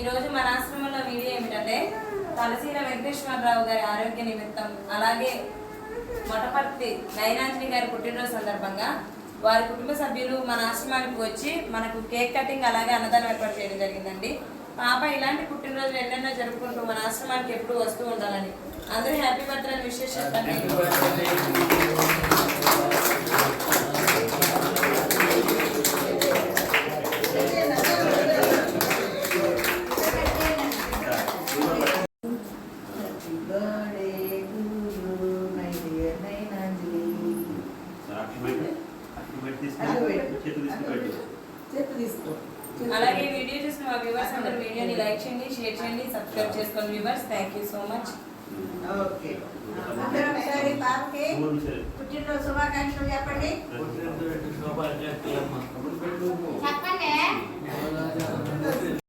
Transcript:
ఈరోజు మన ఆశ్రమంలో వీడియో ఏమిటంటే తలసీల వెంకటేశ్వరరావు గారి ఆరోగ్య నిమిత్తం అలాగే మొటపర్తి నయనాంజలి గారి పుట్టినరోజు సందర్భంగా వారి కుటుంబ సభ్యులు మన ఆశ్రమానికి వచ్చి మనకు కేక్ కటింగ్ అలాగే అన్నదానం ఏర్పాటు చేయడం జరిగిందండి. పాప ఇలాంటి పుట్టినరోజులు ఎన్నెన్నో జరుపుకుంటూ మన ఆశ్రమానికి ఎప్పుడు వస్తూ ఉండాలని. అందరూ హ్యాపీ బర్త్డే అని చేతి తీసుకో. అలాగే వీడియో చూసిన మా వ్యూవర్స్ అందరూ వీడియోని లైక్ చేయండి షేర్ చేయండి సబ్స్క్రైబ్ చేసుకోండి viewers thank you so much okay. అందరూ ఒకసారి పాపకి పుట్టినరోజు శుభాకాంక్షలు చెప్పండి. శోభా చెప్పండి